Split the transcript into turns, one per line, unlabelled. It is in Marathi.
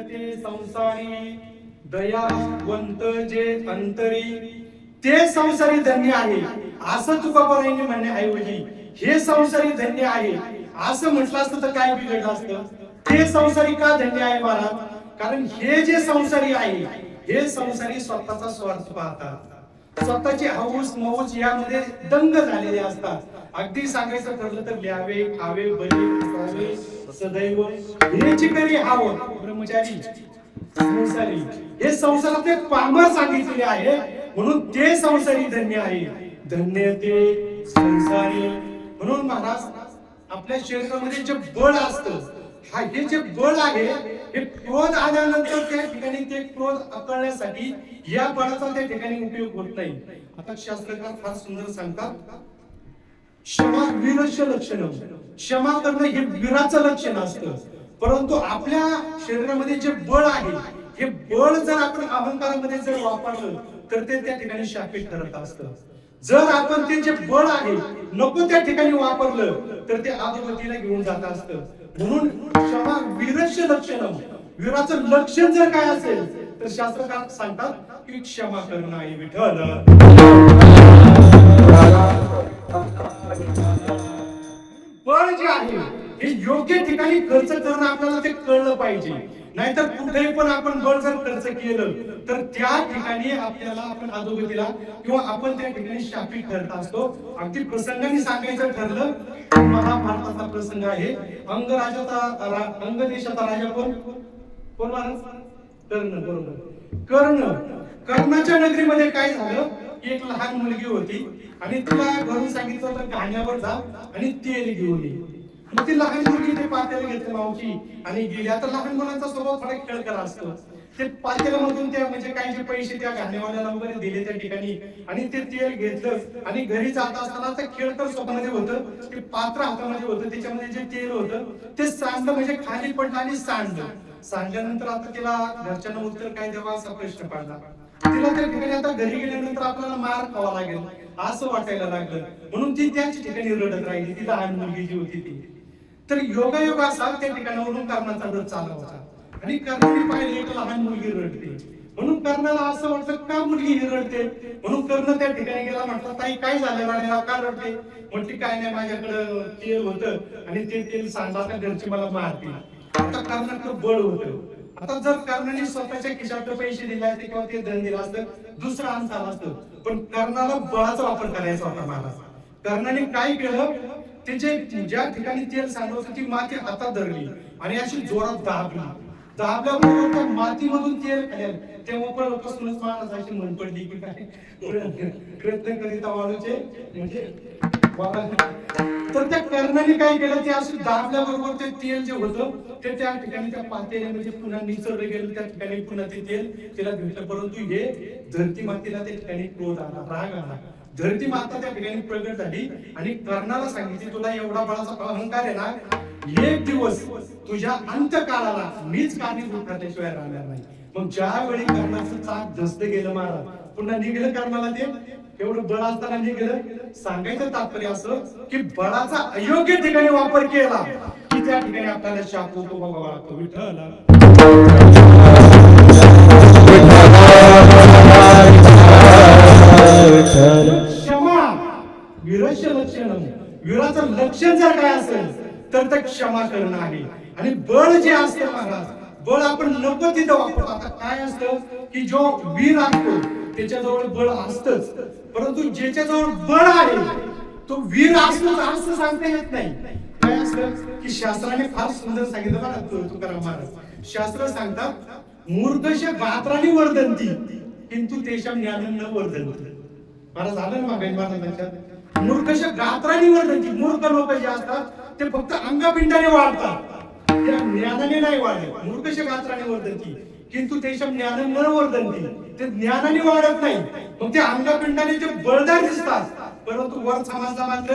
ते संसारी दयावंत जे अंतरी ते संसारी धन्य आहे. असं तुकाबाईंनी म्हणण्याऐवजी हे संसारी धन्य आहे. असं म्हटलं असतं तर काय बिघडलं असतं? ते संसारी का धन्य आहे महाराज? कारण हे जे संसारी आहे हे संसारी स्वतःचा स्वार्थ पाहतात. स्वतःची हौस मौज यामध्ये दंग झालेले असतात. अगदी सांगायचं ठरलं तर ल्यावे खावे बरे सदैव. हेची करी हाव ब्रह्मचारी संसारी. हे संसारात एक पामर सांगितलेले आहे. म्हणून ते संसारी धन्य आहे. धन्य ते संसारी. म्हणून महाराज आपल्या शरीरामध्ये जे बळ असतं हा हे जे बळ आहे हे क्रोध आल्यानंतर त्या ठिकाणी ते क्रोध आकारण्यासाठी या बळाचा त्या ठिकाणी उपयोग होत नाही. आता शास्त्रकार फार सुंदर सांगतात क्षमा वीरस्य लक्षण. क्षमा करणं हे वीराचं लक्षण असतं. परंतु आपल्या शरीरामध्ये जे बळ आहे हे बळ जर आपण अहंकारामध्ये जर वापरलं तर ते त्या ठिकाणी शापित ठरत असतं. जर आपण ते जे बळ आहे नको त्या ठिकाणी वापरलं तर ते अधोगतीला घेऊन जात असतं. म्हणून क्षमा वीरस्य लक्षण. वीराचं लक्षण जर काय असेल तर शास्त्रकार सांगतात की क्षमा करणं आहे विठल बळ जे आहे हे योग्य ठिकाणी खर्च करणं आपल्याला ते कळलं पाहिजे. नाहीतर कुठेही पण आपण बळ जर खर्च केलं तर त्या ठिकाणी आपल्याला आपण अधोगतीला किंवा आपण त्या ठिकाणी शापित ठरत असतो. अगदी प्रसंगाने सांगायचं ठरलं महाभारताचा प्रसंग आहे. अंगराजाचा अंग देशाचा राजा कोण? कोण महाराज कर्ण बरोबर. कर्ण कर्णाच्या नगरीमध्ये काय झालं? एक लहान मुलगी होती आणि तिला घरून सांगितलं तर घाण्यावर जा आणि तेल घेऊन ये. मग ती लहान मुलगी ते पातेल घेतलं मावशी. आणि गेल्या तर लहान मुलांचा स्वभाव थोडा खेळकर असतो. ते पातेल्यामधून त्या म्हणजे काही जे पैसे त्या घाणेवाल्याला वगैरे दिले त्या ठिकाणी. आणि ते तेल घेतलं. आणि घरी जात असताना ते खेळकर स्वप्नामध्ये होतं. ते पात्र हातामध्ये होतं. त्याच्यामध्ये जे तेल होतं ते सांडलं म्हणजे खाली पडलं आणि सांडलं. सांडल्यानंतर आता तिला घरच्यांना उत्तर काय द्यावा असा प्रश्न पडला. तिला त्या ठिकाणी आता घरी गेल्यानंतर आपल्याला मार खावा लागेल असं वाटायला लागलं. म्हणून ती त्याच ठिकाणी रडत राहिली. ती लहान मुलगी जी होती ती. तर योगायोग असा त्या ठिकाणावरून कर्णाचा रथ चालला होता. आणि कर्णाने पाहिले एक लहान मुलगी रडते. म्हणून कर्णाला असं वाटलं का मुलगी ही रडते? म्हणून कर्ण त्या ठिकाणी गेला म्हटलं ताई काय झालं? राणीला का रडते? म्हणते काय नाही माझ्याकडं तेल होतं आणि ते तेल सांडला का घरची मला मारते आता कर्णाकडं बळ होतं. आता जर कर्णाने स्वतःच्या खिशात पैसे दिले असते किंवा ते धन दिलं असतं दुसरं अंत आलं असतं. पण कर्णाला बळाचा वापर करायचा होता महाराज कर्णाने काय केलं? ते जे ज्या ठिकाणी तेल सांडलं होतं ती माती आता धरली आणि अशी जोरात दाबली. दाबल्याबरोबर त्या मातीमधून तेल खाली तेव्हा पण लोक पासूनच महाराजाची मन पडली. की काय प्रयत्न करीत वाळूचे म्हणजे तर त्या कर्णाने काय केलं? ते असं दाबल्याबरोबर ते तेल जे होतं ते त्या ठिकाणी त्या पातेल्या म्हणजे पुन्हा निसरलं गेलं त्या ठिकाणी पुन्हा ते तेल तिला भेटलं. परंतु हे धरती मातीला त्या ठिकाणी क्रोध आला राग आला. धरती माता त्या ठिकाणी प्रगट झाली आणि कर्णाला सांगितली तुला एवढा बळाचा अहंकार आहे ना? एक दिवस तुझ्या अंतकाळाला मीच कारणीभूत ठरल्याशिवाय राहणार नाही. मग ज्यावेळी कर्णाचं चाक धसत गेलं महाराज पुन्हा निघलं कर्णाला ते? एवढं बळ असताना निघलं. सांगायचं तात्पर्य असं की बळाचा अयोग्य ठिकाणी वापर केला की त्या ठिकाणी आपल्याला शाप होतो बघावा लागतो विठ्ठल. लक्षण जर काय असेल तर ते क्षमा करणं आहे. आणि बळ जे असतं महाराज बळ आपण नको तिथं वापरतो. आता काय असतं की जो वीर असतो त्याच्याजवळ बळ असतच. परंतु ज्याच्याजवळ बळ आहे तो वीर असतोच असं सांगता येत नाही. काय असतं की शास्त्राने फार सुंदर सांगितलं बघा तुकाराम महाराज. शास्त्र सांगतात मूर्खश गात्राने वर्धनती किंतु तेशा ज्ञान न वर्धनती महाराज आलं ना मागाई महाराजांच्या मूर्खश गात्राने वर्धनती मूर्ख लोक जे असतात ते फक्त अंगपिंडाने वाढतात. त्या ज्ञानाने नाही वाढत मूर्खश गात्राने वर्धनती किंतु तेशा ज्ञान न वर्धनती ते ज्ञानाने वाढत नाही. मग ते अंगपिंडाने जे बळदार दिसतात. परंतु वर समाजला मात्र